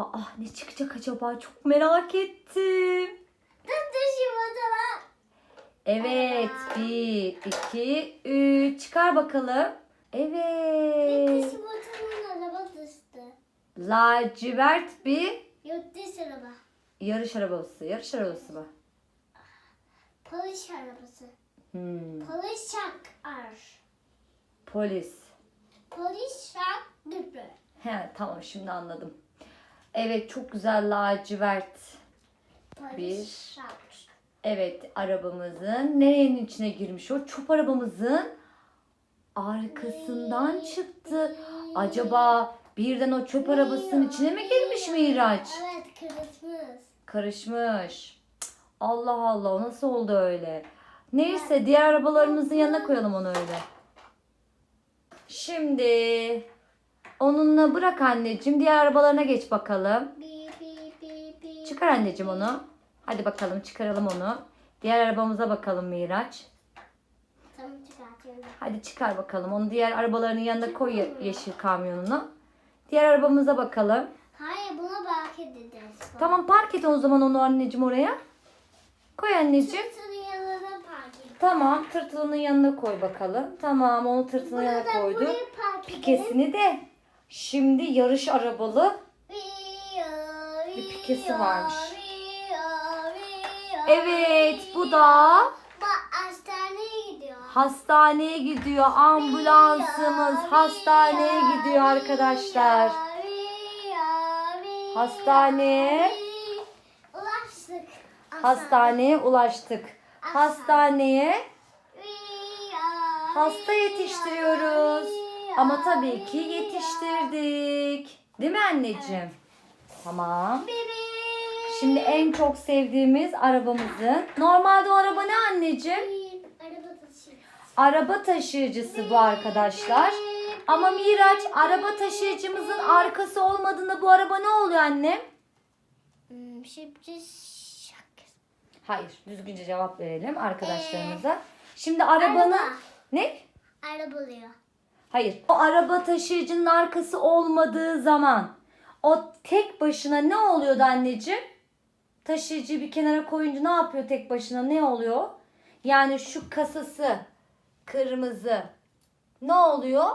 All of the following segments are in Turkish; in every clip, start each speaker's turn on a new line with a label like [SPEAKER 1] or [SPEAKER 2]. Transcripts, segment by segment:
[SPEAKER 1] Aa ne çıkacak acaba? Çok merak ettim.
[SPEAKER 2] O zaman.
[SPEAKER 1] Evet. Bir, iki, üç. Çıkar bakalım. Evet.
[SPEAKER 2] O zaman araba düştü.
[SPEAKER 1] Lacivert bir
[SPEAKER 2] dışı araba.
[SPEAKER 1] yarış arabası. Yarış arabası mı?
[SPEAKER 2] Polis arabası.
[SPEAKER 1] Hmm.
[SPEAKER 2] Polis şak ar.
[SPEAKER 1] Polis.
[SPEAKER 2] Polis şak düpü.
[SPEAKER 1] He tamam şimdi anladım. Evet çok güzel lacivert. Bir. Evet arabamızın nerenin içine girmiş o? Çöp arabamızın arkasından çıktı. Acaba birden o çöp arabasının içine mi girmiş Miraç?
[SPEAKER 2] Evet.
[SPEAKER 1] Karışmış. Cık, Allah Allah nasıl oldu öyle? Neyse diğer arabalarımızın yanına koyalım onu öyle. Şimdi onunla bırak anneciğim. Diğer arabalarına geç bakalım. Çıkar anneciğim onu. Hadi bakalım çıkaralım onu. Diğer arabamıza bakalım Miraç.
[SPEAKER 2] Tamam çıkartıyorum.
[SPEAKER 1] Hadi çıkar bakalım. Onu diğer arabaların yanına koy ye- yeşil kamyonunu. Diğer arabamıza bakalım.
[SPEAKER 2] Hayır buna belki dediniz.
[SPEAKER 1] Tamam park et o zaman onu anneciğim oraya. Koy anneciğim.
[SPEAKER 2] Tırtılın yanına park edin.
[SPEAKER 1] Tamam tırtılının yanına koy bakalım. Tamam onu tırtılının yanına
[SPEAKER 2] park edelim.
[SPEAKER 1] Pikesini de. Şimdi yarış arabalı.
[SPEAKER 2] Bir
[SPEAKER 1] pikesi varmış. Evet bu da
[SPEAKER 2] Bak hastaneye gidiyor.
[SPEAKER 1] hastaneye gidiyor. Ambulansımız hastaneye gidiyor arkadaşlar. Hastaneye
[SPEAKER 2] Ulaştık.
[SPEAKER 1] hastaneye ulaştık. Hastaneye hasta yetiştiriyoruz. Ama tabii ki yetiştirdik. Değil mi anneciğim? Tamam. Şimdi en çok sevdiğimiz arabamızın. Normalde o araba ne anneciğim?
[SPEAKER 2] Araba taşıyor.
[SPEAKER 1] Araba taşıyıcısı bu arkadaşlar. Ama Miraç araba taşıyıcımızın arkası olmadığında bu araba ne oluyor annem?
[SPEAKER 2] Hmm, şarkı.
[SPEAKER 1] Hayır, düzgünce cevap verelim arkadaşlarımıza. Şimdi arabanın
[SPEAKER 2] Araba.
[SPEAKER 1] ne?
[SPEAKER 2] Araba oluyor.
[SPEAKER 1] Hayır. O araba taşıyıcının arkası olmadığı zaman o tek başına ne oluyordu anneciğim? Taşıyıcıyı bir kenara koyunca ne yapıyor tek başına? Ne oluyor? Yani şu kasası kırmızı. Ne oluyor?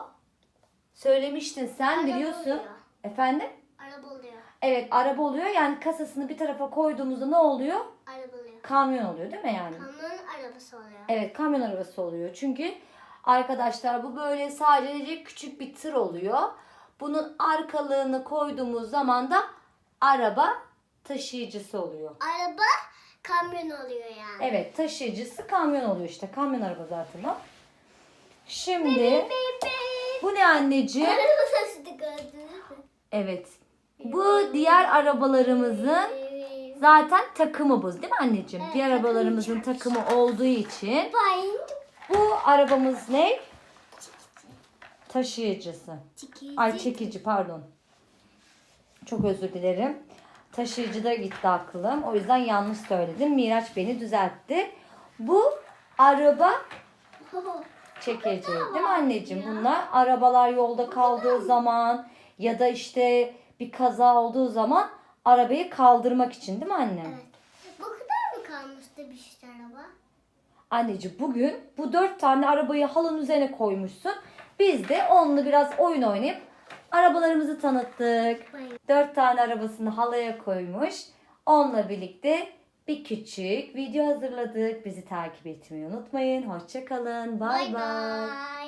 [SPEAKER 1] Söylemiştin sen
[SPEAKER 2] Araba
[SPEAKER 1] biliyorsun.
[SPEAKER 2] oluyor.
[SPEAKER 1] Efendim?
[SPEAKER 2] Araba oluyor.
[SPEAKER 1] Evet araba oluyor. Yani kasasını bir tarafa koyduğumuzda ne oluyor?
[SPEAKER 2] Araba oluyor.
[SPEAKER 1] Kamyon oluyor değil mi yani?
[SPEAKER 2] Kamyon arabası oluyor.
[SPEAKER 1] Evet kamyon arabası oluyor. Çünkü arkadaşlar bu böyle sadece küçük bir tır oluyor. Bunun arkalığını koyduğumuz zaman da araba taşıyıcısı oluyor.
[SPEAKER 2] Araba kamyon oluyor yani.
[SPEAKER 1] Evet taşıyıcısı kamyon oluyor işte. Kamyon araba zaten o. Şimdi
[SPEAKER 2] bip.
[SPEAKER 1] bu ne anneciğim?
[SPEAKER 2] Araba taşıdı gördünüz mü?
[SPEAKER 1] Evet. Bu diğer arabalarımızın zaten takımı bu değil mi anneciğim?
[SPEAKER 2] Evet,
[SPEAKER 1] diğer arabalarımızın takımı olduğu için
[SPEAKER 2] Bayın.
[SPEAKER 1] Bu arabamız ne? Taşıyıcısı.
[SPEAKER 2] Çekici.
[SPEAKER 1] Ay çekici pardon. Çok özür dilerim. Taşıyıcıda gitti aklım. O yüzden yanlış söyledim. Miraç beni düzeltti. Bu araba çekici değil mi anneciğim? Bunlar arabalar yolda kaldığı zaman ya da işte bir kaza olduğu zaman arabayı kaldırmak için değil mi annem?
[SPEAKER 2] Evet. Bu kadar mı kalmıştı bir şey araba?
[SPEAKER 1] Anneciğim bugün bu dört tane arabayı halının üzerine koymuşsun. Biz de onunla biraz oyun oynayıp arabalarımızı tanıttık. Dört tane arabasını halaya koymuş. Onunla birlikte bir küçük video hazırladık. Bizi takip etmeyi unutmayın. Hoşçakalın. Bay.
[SPEAKER 2] bay.